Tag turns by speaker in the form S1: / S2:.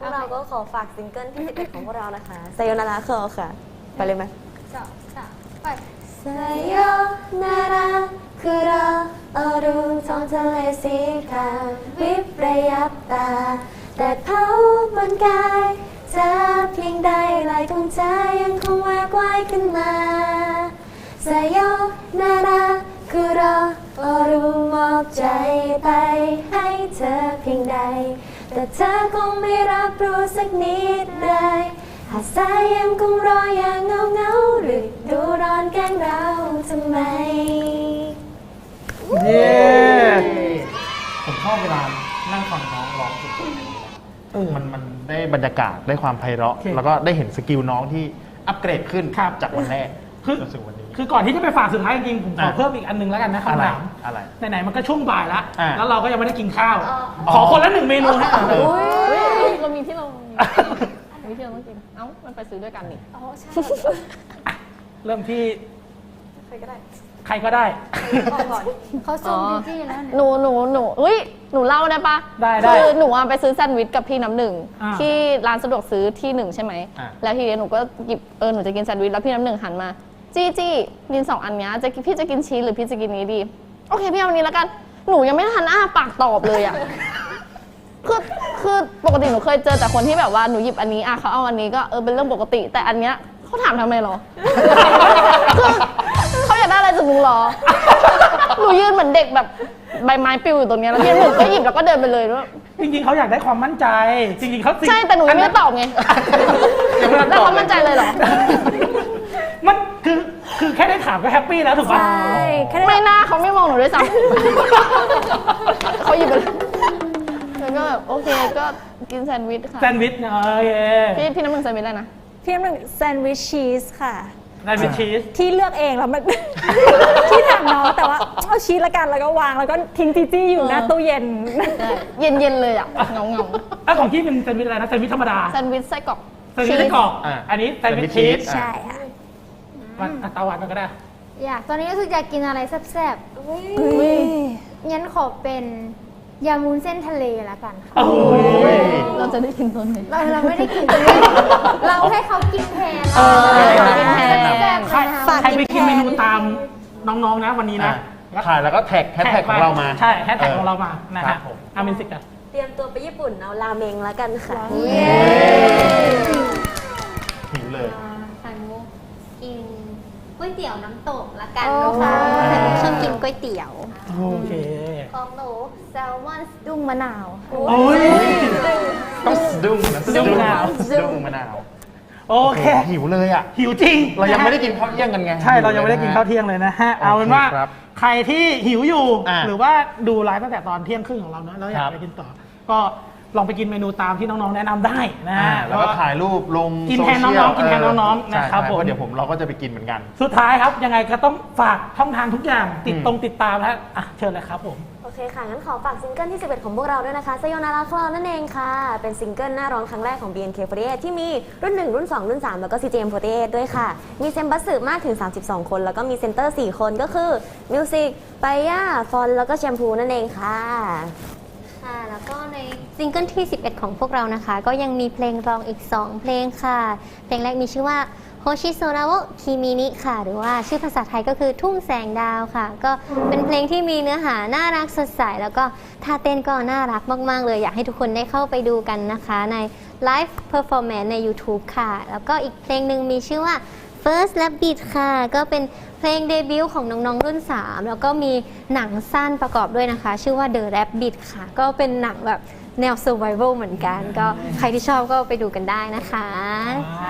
S1: พวกเราก็ขอฝากซิงเกิลที่11ของพวกเรานะคะไซโยนาราเคอค่ะ ไปเลยไหม
S2: สองสามไป
S1: ไซโยนาราคือเราเอาดูท้องทะเลสีขาววิบระยับตา แต่เผาบนกายเธอเพียงใดลายของเธอยังคงแววว่ายขึ้นมาไซโยนาราคือเราเอาดูมอบใจไปให้เธอเพียงใด แต่เธอคงไม่รับรู้สักนิดเลยหากสายยังคงรออย่างเงาเงาๆหรือดูร้อนแกล้งเราทำไม
S3: เย้ผมชอบเวลานั่งฟังน้องร้องสดๆอย่างนี้นะมันมันได้บรรยากาศได้ความไพเราะ
S4: โอเค
S3: แล้วก็ได้เห็นสกิลน้องที่อัปเกรดขึ้น
S4: ครับ
S3: จากวันแรก
S4: คือ
S3: จนถึงวันนี้
S4: คือก่อนที่จะไปฝากสุดท้ายจริงๆผมขอ
S3: อะ
S4: เพิ่มอีกอันนึงแล้วกันนะ
S3: อะไร
S4: คำถาม
S3: อะไร
S4: ไหนๆมันก็ช่วงบ่ายละ
S3: อะ
S4: แล้วเราก็ยังไม่ได้กินข้าว
S3: อ๋อ
S4: ขอคนละหนึ่งเมนูให้หน่อย
S3: เออ
S5: เฮ้ยเรามีที่เรามีที่เราต้องกินเอ้ามันไปซื้อด้วยกันนี่
S1: อ๋อใช่
S4: เริ่มที่
S1: ใครก็ได้
S4: ใครก็ได้
S1: ก่อนก่อน
S2: เขาซูมดิจี้แล้วเนี่ย
S5: หนูหนูหนูอุ้ยหนูเล่าได้ปะ
S4: ได้ได้
S5: คือหนูอะไปซื้อแซนด์วิชกับพี่น้ำหนึ่ง
S4: อ่า
S5: ที่ร้านสะดวกซื้อที่หนึ่งใช่ไหม
S3: อ่า
S5: แล้วทีนี้หนูก็หยิบเออหนูจะกินแซนด์วิชแล้วพี่น้ำหนึ่งหันมา จี้จี้กินสองอันเนี้ยจะพี่จะกินชีสหรือพี่จะกินนี้ดี โอเคพี่เอาอันนี้แล้วกัน หนูยังไม่ทันอ้าปากตอบเลยอะคือคือปกติหนูเคยเจอแต่คนที่แบบว่าหนูหยิบอันนี้อะเขาเอาอันนี้ก็เออเป็นเรื่องปกติ แต่อันเนี้ยเขาถามทำไมหรอ คือเขาอยากได้อะไรจากหนูหรอ หนูยืนเหมือนเด็กแบบใบไม้ปลิวอยู่ตรงเนี้ยแล้วพี่หนึ่งก็หยิบแล้วก็เดินไปเลยด้วย
S4: จริงๆเขาอยากได้ความมั่นใจ จริงๆเขา
S5: ใช่แต่หนูยังไม่ได้ตอบไง
S3: ยังไม่ทัน
S5: แล้ว
S3: ตอบ
S5: เขามั่นใจเลยเหรอ
S4: มันคือคือแค่ได้ถามก็แฮปปี้แล้วถูกปะ
S1: ใช่แค่ได้
S5: ไม่น่าเขาไม่มองหนูด้วยซ้ำ เขาหยิบไปเลยแล้วก็แบบโอเคก็กินแซนด์วิชค่ะ
S4: แซนด์วิชเนอะโอเค
S5: พี่พี่น้ำหนึ่งแซนด์วิชอะไรนะ
S6: พี่น้ำหนึ่งแซนด์วิชชีสค่ะ
S4: แซนด์วิชชีส
S6: ที่เลือกเองแล้วมัน ที่ถามน้องแต่ว่าเอาชีสละกันแล้วก็วางแล้วก็ทิ้งจีจี้อยู่หน้า
S5: เออ
S6: ตู้เย็น
S5: ใช่เย็นเย็นๆเลยอะเงาเงา
S4: แล้วของพี่เป็นแซนด์วิชอะไรนะแซนด์วิชธรรมดา
S5: ๆแซนด์วิชไส้กรอก
S4: แซนด์วิชไส้กรอก
S3: อะ
S4: อันนี้แซนด์วิช
S3: แซนด์วิชชี
S4: ชี
S3: ส
S4: ส
S6: ใช่ค่ะ
S4: มันอะตาหวานมันก็ได้
S2: อยากตอนนี้รู้สึกอยากกินอะไรแซ่บๆงั้นขอเป็นยำวุ้นเส้นทะเลละกันค่ะ
S4: โอ้ย
S5: เราจะได้กินตอนไหน
S2: เราเราไม่ได้กินตรงนี้เราให้เขากินแทน
S4: เออ
S2: เรากินแทน แซ่บๆ
S4: ใคร
S2: นะคะ
S6: ฝาก
S4: ใครไปกินเมนูตามน้องๆนะวันนี้นะ
S3: อะถ่ายแล้วก็แท็กแฮชแท็กของเรามา
S4: ใช่แฮชแท็กของเรามานะ
S3: ครั
S4: ฮะ
S3: บผม
S4: อามินสิกอะ
S1: เตรียมตัวไปญี่ปุ่นเอาราเมงแล้วกันค่ะ
S3: หิวเลย
S2: ไข่มุกกิน ก๋วยเตี๋ยวน้ำตกละกัน
S1: โอ้
S2: นะคะแต่หนูชอบกินก๋วยเตี๋ยว
S4: โอเค
S2: ของหนูแซลมอนดุ้งมะนาว
S4: โอ้ย
S3: ต้องสะดุ้งนะ
S4: สะดุ้งมะนาว
S3: สะดุ้งมะนาว
S4: โอเค
S3: หิวเลยอะ
S4: หิวจริง
S3: เรายังไม่ได้กินข้าวเที่ยงกันไง
S4: ใช่เรายังไม่ได้กินข้าวเที่ยงเลยนะฮะ เอาเป็นว่า
S3: โอเคครับ
S4: ใครที่หิวอยู่
S3: อะ
S4: หรือว่าดูไลฟ์ตั้งแต่ตอนเที่ยงครึ่งของเรานะแล้วอยา
S3: ครั
S4: ก
S3: บ
S4: ไปกินต่อ ก็ ลองไปกินเมนูตามที่น้องๆแนะนำได้นะ
S3: อ่า
S4: ฮะ
S3: แล้วก็ถ่ายรูปลง
S4: กินแทน
S3: โซเชียล
S4: น้องๆกินแทนน้องๆ
S3: ใช่
S4: นะครับ
S3: ใช่
S4: ผม
S3: เพราะเดี๋ยวผมเราก็จะไปกินเหมือนกัน
S4: สุดท้ายครับยังไงก็ต้องฝากช่องทางทุกอย่างติด
S3: อืม
S4: ตรงติดตามนะฮะอะเชิญเลยครับผม
S1: โอเคค่ะ งั้นขอฝากซิงเกิลที่ 11 ของพวกเราด้วยนะคะไซโยนาราคลอนั่นเองค่ะ เป็นซิงเกิลหน้าร้องครั้งแรกของ BNK48 ที่มีรุ่น 1 รุ่น 2 รุ่น 3 แล้วก็ CJM48 ด้วยค่ะ มีเซมบัสสึมากถึง 32 คน แล้วก็มีเซนเตอร์ 4 คนก็คือมิวสิกไปย่าฟอนแล้วก็แชมพูนั่นเองค่ะ
S2: ค่ะ แล้วก็ในซิงเกิลที่ 11 ของพวกเรานะคะ ก็ยังมีเพลงรองอีก 2 เพลงค่ะ เพลงแรกมีชื่อว่าโฮชิโซราโ k คิมินิค่ะ หรือว่าชื่อภาษาไทยก็คือทุ่งแสงดาวค่ะ ก็เป็นเพลงที่มีเนื้อหาน่ารักสดใส แล้วก็ท่าเต้นก็น่ารักมาก ๆ เลย อยากให้ทุกคนได้เข้าไปดูกันนะคะ ใน Live Performance ใน YouTube ค่ะ แล้วก็อีกเพลงหนึ่งมีชื่อว่า First Rabbit ค่ะ ก็เป็นเพลงเดบิวต์ของน้องๆรุ่น 3 แล้วก็มีหนังสั้นประกอบด้วยนะคะ ชื่อว่า The Rabbit ค่ะ ก็เป็นหนังแบบแนว Survival เหมือนกัน ก็ใครที่ชอบก็ไปดูกันได้นะคะ